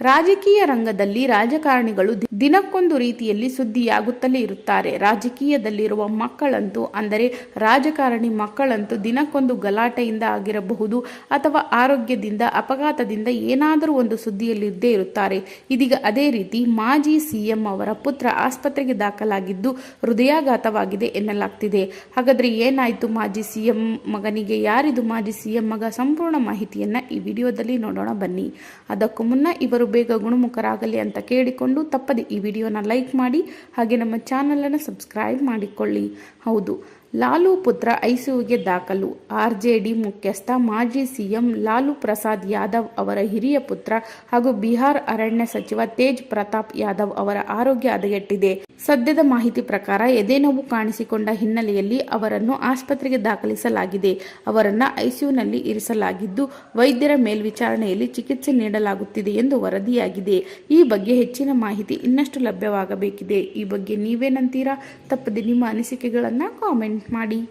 ರಾಜಕೀಯ ರಂಗದಲ್ಲಿ ರಾಜಕಾರಣಿಗಳು ದಿನಕ್ಕೊಂದು ರೀತಿಯಲ್ಲಿ ಸುದ್ದಿಯಾಗುತ್ತಲೇ ಇರುತ್ತಾರೆ. ರಾಜಕೀಯದಲ್ಲಿರುವ ಮಕ್ಕಳಂತೂ, ಅಂದರೆ ರಾಜಕಾರಣಿ ಮಕ್ಕಳಂತೂ ದಿನಕ್ಕೊಂದು ಗಲಾಟೆಯಿಂದ ಆಗಿರಬಹುದು ಅಥವಾ ಆರೋಗ್ಯದಿಂದ, ಅಪಘಾತದಿಂದ ಏನಾದರೂ ಒಂದು ಸುದ್ದಿಯಲ್ಲಿದ್ದೇ ಇರುತ್ತಾರೆ. ಇದೀಗ ಅದೇ ರೀತಿ ಮಾಜಿ ಸಿಎಂ ಅವರ ಪುತ್ರ ಆಸ್ಪತ್ರೆಗೆ ದಾಖಲಾಗಿದ್ದು ಹೃದಯಾಘಾತವಾಗಿದೆ ಎನ್ನಲಾಗ್ತಿದೆ. ಹಾಗಾದ್ರೆ ಏನಾಯ್ತು ಮಾಜಿ ಸಿಎಂ ಮಗನಿಗೆ? ಯಾರಿದು ಮಾಜಿ ಸಿಎಂ ಮಗ? ಸಂಪೂರ್ಣ ಮಾಹಿತಿಯನ್ನ ಈ ವಿಡಿಯೋದಲ್ಲಿ ನೋಡೋಣ ಬನ್ನಿ. ಅದಕ್ಕೂ ಮುನ್ನ ಇವರು ಬೇಗ ಗುಣಮುಖರಾಗಲಿ ಅಂತ ಕೇಳಿಕೊಂಡು ತಪ್ಪದೆ ಈ ವಿಡಿಯೋನ ಲೈಕ್ ಮಾಡಿ ಹಾಗೆ ನಮ್ಮ ಚಾನಲನ್ನು ಸಬ್ಸ್ಕ್ರೈಬ್ ಮಾಡಿಕೊಳ್ಳಿ. ಹೌದು ಲಾಲು ಪುತ್ರ ಐಸಿಯುಗೆ ದಾಖಲು. ಆರ್ಜೆಡಿ ಮುಖ್ಯಸ್ಥ, ಮಾಜಿ ಸಿಎಂ ಲಾಲು ಪ್ರಸಾದ್ ಯಾದವ್ ಅವರ ಹಿರಿಯ ಪುತ್ರ ಹಾಗೂ ಬಿಹಾರ್ ಅರಣ್ಯ ಸಚಿವ ತೇಜ್ ಪ್ರತಾಪ್ ಯಾದವ್ ಅವರ ಆರೋಗ್ಯ ಹದಗೆಟ್ಟಿದೆ. ಸದ್ಯದ ಮಾಹಿತಿ ಪ್ರಕಾರ ಎದೆನೋವು ಕಾಣಿಸಿಕೊಂಡ ಹಿನ್ನೆಲೆಯಲ್ಲಿ ಅವರನ್ನು ಆಸ್ಪತ್ರೆಗೆ ದಾಖಲಿಸಲಾಗಿದೆ. ಅವರನ್ನು ಐಸಿಯುನಲ್ಲಿ ಇರಿಸಲಾಗಿದ್ದು, ವೈದ್ಯರ ಮೇಲ್ವಿಚಾರಣೆಯಲ್ಲಿ ಚಿಕಿತ್ಸೆ ನೀಡಲಾಗುತ್ತಿದೆ ಎಂದು ವರದಿಯಾಗಿದೆ. ಈ ಬಗ್ಗೆ ಹೆಚ್ಚಿನ ಮಾಹಿತಿ ಇನ್ನಷ್ಟು ಲಭ್ಯವಾಗಬೇಕಿದೆ. ಈ ಬಗ್ಗೆ ನೀವೇನಂತೀರಾ? ತಪ್ಪದೆ ನಿಮ್ಮ ಅನಿಸಿಕೆಗಳನ್ನು ಕಾಮೆಂಟ್ ಮಾಡಿ